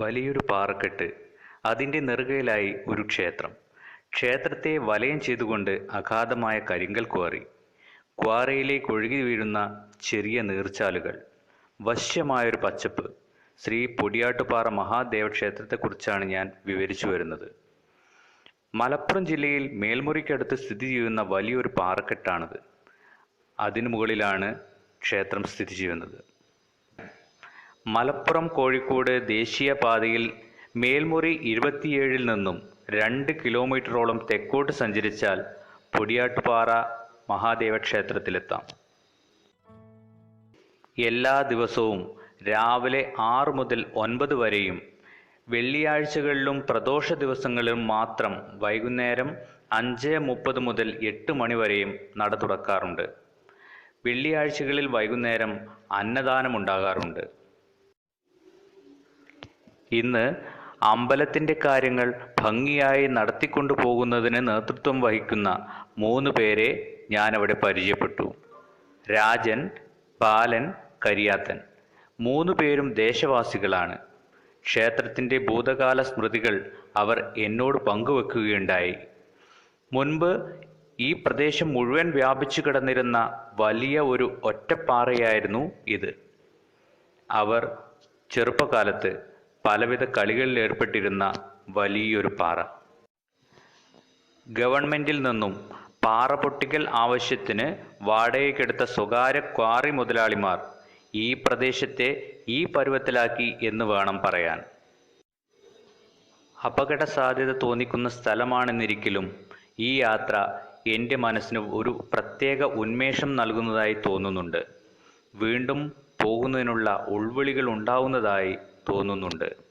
വലിയൊരു പാറക്കെട്ട് അതിന്റെ നെറുകയിലായി ഒരു ക്ഷേത്രം. ക്ഷേത്രത്തെ വലയം ചെയ്തുകൊണ്ട് അഗാധമായ കരിങ്കൽ ക്വാറി. ക്വാറയിലേക്ക് ഒഴുകി വീഴുന്ന ചെറിയ നീർച്ചാലുകൾ. വശ്യമായൊരു പച്ചപ്പ്. ശ്രീ പൊടിയാട്ടുപാറ മഹാദേവ ക്ഷേത്രത്തെക്കുറിച്ചാണ് ഞാൻ വിവരിച്ചു വരുന്നത്. മലപ്പുറം ജില്ലയിൽ മേൽമുറിക്കടുത്ത് സ്ഥിതി ചെയ്യുന്ന വലിയൊരു പാറക്കെട്ടാണിത്. അതിനു മുകളിലാണ് ക്ഷേത്രം സ്ഥിതി ചെയ്യുന്നത്. മലപ്പുറം കോഴിക്കോട് ദേശീയപാതയിൽ മേൽമുറി ഇരുപത്തിയേഴിൽ നിന്നും രണ്ട് കിലോമീറ്ററോളം തെക്കോട്ട് സഞ്ചരിച്ചാൽ പൊടിയാട്ടുപാറ മഹാദേവ ക്ഷേത്രത്തിലെത്താം. എല്ലാ ദിവസവും രാവിലെ ആറ് മുതൽ ഒൻപത് വരെയും വെള്ളിയാഴ്ചകളിലും പ്രദോഷ ദിവസങ്ങളിലും മാത്രം വൈകുന്നേരം അഞ്ച് മുപ്പത് മുതൽ എട്ട് മണി വരെയും നട തുറക്കാറുണ്ട്. വെള്ളിയാഴ്ചകളിൽ വൈകുന്നേരം അന്നദാനം ഉണ്ടാകാറുണ്ട്. ഇന്ന് അമ്പലത്തിന്റെ കാര്യങ്ങൾ ഭംഗിയായി നടത്തിക്കൊണ്ടു പോകുന്നതിന് നേതൃത്വം വഹിക്കുന്ന മൂന്ന് പേരെ ഞാനവിടെ പരിചയപ്പെട്ടു. രാജൻ ബാലൻ കരിയാത്തൻ. മൂന്ന് പേരും ദേശവാസികളാണ്. ക്ഷേത്രത്തിന്റെ ഭൂതകാല സ്മൃതികൾ അവർ എന്നോട് പങ്കുവെക്കുകയുണ്ടായി. മുൻപ് ഈ പ്രദേശം മുഴുവൻ വ്യാപിച്ചു കിടന്നിരുന്ന വലിയ ഒരു ഒറ്റപ്പാറയായിരുന്നു ഇത്. അവർ ചെറുപ്പകാലത്ത് പലവിധ കളികളിൽ ഏർപ്പെട്ടിരുന്ന വലിയൊരു പാറ. ഗവൺമെന്റിൽ നിന്നും പാറ പൊട്ടിക്കൽ ആവശ്യത്തിന് വാടകയ്ക്കെടുത്ത സ്വകാര്യ ക്വാറി മുതലാളിമാർ ഈ പ്രദേശത്തെ ഈ പരുവത്തിലാക്കി എന്ന് വേണം പറയാൻ. അപകട സാധ്യത തോന്നിക്കുന്ന സ്ഥലമാണെന്നിരിക്കലും ഈ യാത്ര എന്റെ മനസ്സിന് ഒരു പ്രത്യേക ഉന്മേഷം നൽകുന്നതായി തോന്നുന്നുണ്ട്. വീണ്ടും പോകുന്നതിനുള്ള ഉൾവിളികൾ ഉണ്ടാവുന്നതായി തോന്നുന്നുണ്ട്.